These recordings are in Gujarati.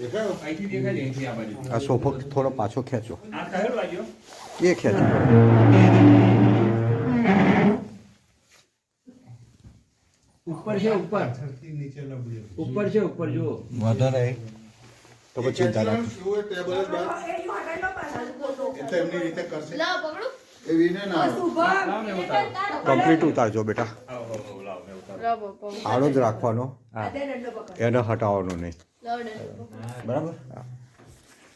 આ સોફો થોડો પાછો ખેંચો? એ ખેંચો. ઉપર છે ઉપર. ઉપર છે ઉપર જુઓ. વાંધો નહીં. તો પછી ચિંતા રાખો. કમ્પ્લીટ ઉતારજો બેટા. આડો જ રાખવાનો. હા. એને હટાવવાનો નહીં. બરાબર?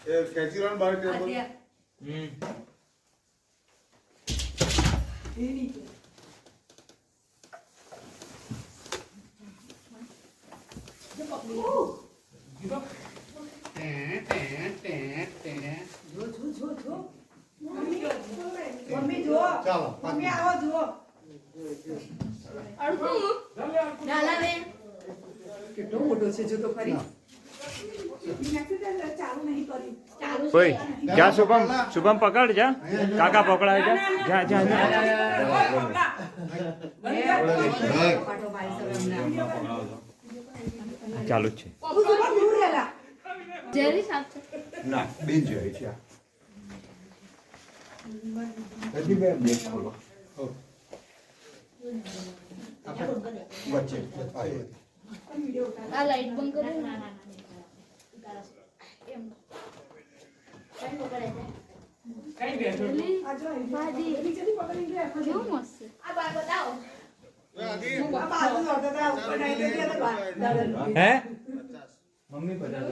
એ ખેંચી લેવાનું બહાર ટેબલ હમ. મમ્મી ચાલો મમ્મી આવો જુઓ. કેટલો મોટો છે જો તો ખરી મેં કીધું ચાલુ નહીં કર્યું ચાલુ કોઈ છે જા શુભમ શુભમ પકડ જા. કાકા પકડાય જા જા જા. જા પાટો ભાઈ સર હમણાં ચાલુ જ છે. તું જુઓ દૂર રહેલા જેરી સાફ છે. ના બેન જોઈએ છે આ. હજી બે બેન ખોલો. વચ્ચે આ એ. આ લાઈટ બંધ કરો પકડી ગયા કેવું મસ્ત આ બાર બતાવો હું મમ્મી પચાસ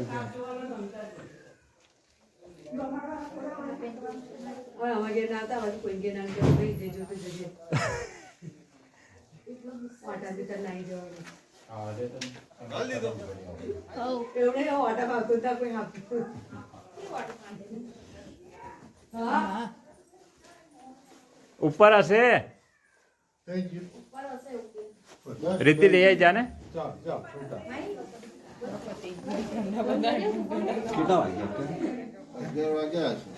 ઉપર હશે. રીતિ લઈ આવી જા ને ચાલ ચાલ ઉતાર. કેટલા વાગ્યા અત્યારે? અગિયાર વાગ્યા છે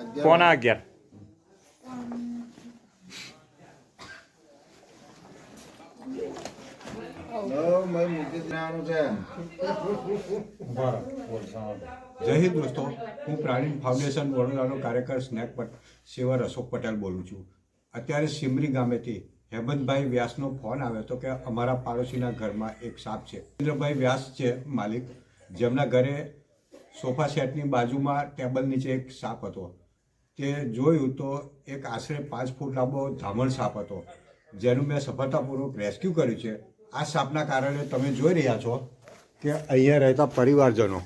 અગિયાર પોણા અગિયાર નવ મય મૂકી દેવાનું છે જય દોસ્તો. હું પ્રાણી ફાઉન્ડેશન વડોદરાનો કાર્યકર, સ્નેક પટ સેવર અશોક પટેલ બોલું છું. અત્યારે સિમરી ગામેથી હેમંતભાઈ વ્યાસનો ફોન આવ્યો હતો કે અમારા પાડોશીના ઘરમાં એક સાપ છે. ઇન્દ્રભાઈ વ્યાસ છે માલિક. જેમના ઘરે સોફા સેટની બાજુમાં ટેબલ નીચે એક સાપ હતો. તે જોયું તો એક આશરે પાંચ ફૂટ લાંબો ધામણ સાપ હતો. જેનું મેં સફળતાપૂર્વક રેસ્ક્યુ કર્યું છે. આ સાપના કારણે તમે જોઈ રહ્યા છો કે અહીંયા રહેતા પરિવારજનો.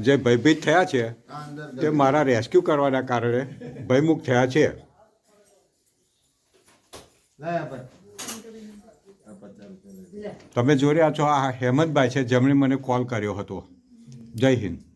જે ભયભીત થયા છે, તે મારા રેસ્ક્યુ કરવાના કારણે ભયમુખ થયા છે. તમે જોઈ રહ્યા છો આ હેમંતભાઈ છે, જેમણે મને કોલ કર્યો હતો. જય હિન્દ.